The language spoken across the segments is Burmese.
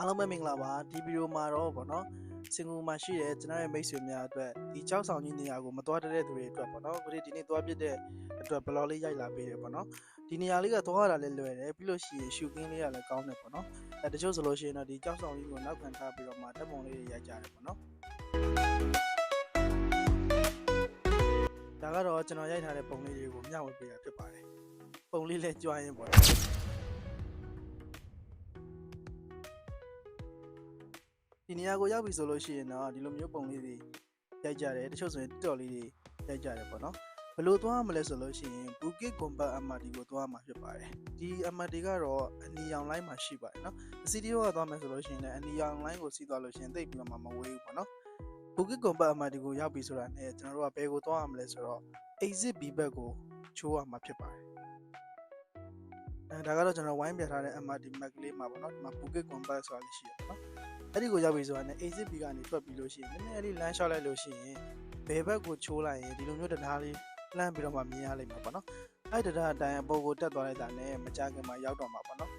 အားလုံးပဲမင်္ဂလာပါဒီဗီဒီယိုမှာတော့ဗောနော်စင်ကာပူမှာရှိတဲ့ကျွန်တော်ရဲ့မိတ်ဆွေများအတွက်ဒီကြောက်ဆောင်ကြီးနေရာကိုမသွားတတ်တဲ့သူတွေအတွက်ဗောနော်ခုဒီဒီနေ့သွားပြတဲ့အတွက်ဘလော်လေးရိုက်လာပေးတယ်ဗောနော်ဒီနေရာလေးကသွားရတာလည်းလွယ်တယ်ပြီးလို့ရှိရင်ရှူကင်းလေးကလည်းကောင်းတယ်ဗောနော်အဲတချို့ဆိုလို့ရှိရင်တော့ဒီကြောက်ဆောင်ကြီးကိုနောက်ခံထားပြီးတော့မှဓာတ်ပုံလေးတွေရိုက်ကြတယ်ဗောနော်ဒါကတော့ကျွန်တော်ရိုက်ထားတဲ့ပုံလေးတွေကိုမျှဝေပေးတာဖြစ်ပါတယ်ပုံလေးလည်းကြွားရင်ဗောနော် ဒီနေရာကိုရောက်ပြီဆိုလို့ရှိရင်တော့ဒီလိုမျိုးပုံလေးတွေရိုက်ကြတယ်တချို့ဆိုရင် TikTok လေးတွေရိုက်ကြတယ်ပေါ့နော်ဘယ်လိုသွားမလဲဆိုလို့ရှိရင် Bukit Gombak MRT ကိုသွားမှာဖြစ်ပါတယ်ဒီ MRT ကတော့အနီရောင်လိုင်းမှာရှိပါတယ်နော်အစီတီရောကသွားမယ်ဆိုလို့ရှိရင်လည်းအနီရောင်လိုင်းကိုစီးသွားလို့ရှိရင်သိပ်ပြီးတော့မှမဝေးဘူးပေါ့နော် Bukit Gombak MRT ကိုရောက်ပြီဆိုတာနဲ့ကျွန်တော်တို့ကဘယ်ကိုသွားရမလဲဆိုတော့ exit B ဘက်ကိုချိုးရမှာဖြစ်ပါတယ်အဲ ဒါကတော့ကျွန်တော်ဝိုင်းပြထားတဲ့ MRD Mac လေးမှာပေါ့နော်ဒီမှာ Bukit Compass ဆိုတာလည်းရှိရပေါ့နော်အဲ့ဒီကိုရောက်ပြီဆိုတာနဲ့ ACB ကနေထွက်ပြီးလို့ရှိရင်နည်းနည်းလေးလမ်းလျှောက်လိုက်လို့ရှိရင်ဘယ်ဘက်ကိုချိုးလိုက်ရင်ဒီလိုမျိုးတရားလေးလှမ်းပြီးတော့မှမြင်ရလိမ့်မှာပေါ့နော်အဲ့တရားအတိုင်းအပေါ်ကိုတက်သွားလိုက်တာနဲ့မကြခင်မှာရောက်တော့မှာပေါ့နော်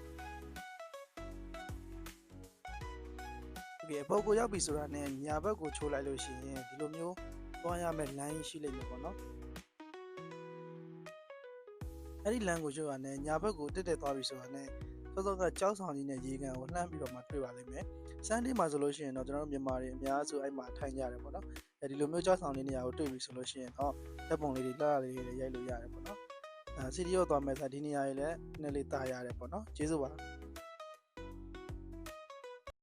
ပြီအပေါ်ကိုရောက်ပြီဆိုတာနဲ့ညာဘက်ကိုချိုးလိုက်လို့ရှိရင်ဒီလိုမျိုးသွားရမယ့်လမ်းရှိလိမ့်မယ်ပေါ့နော် အဲ့ဒီလမ်းကိုချိုးရတဲ့ညာဘက်ကိုတက်တက်သွားပြီဆိုတာနဲ့စောစောကကြောက်ဆောင်ကြီးနဲ့ရေကန်ကိုလှမ်းပြီးတော့မှတွေ့ပါလိမ့်မယ်စမ်းတေးမှာဆိုလို့ရှိရင်တော့ကျွန်တော်တို့မြန်မာတွေအများစုအဲ့မှာထိုင်ကြတယ်ပေါ့နော်အဲဒီလိုမျိုးကြောက်ဆောင်လေးနေရာကိုတွေ့ပြီဆိုလို့ရှိရင်တော့ဓာတ်ပုံလေးတွေလှလှလေးတွေရိုက်လို့ရတယ်ပေါ့နော်အဲစီရီယောသွားမယ်ဆိုဒီနေရာကြီးလည်းနည်းနည်းလေးတာရတယ်ပေါ့နော်ကျေးဇူးပါ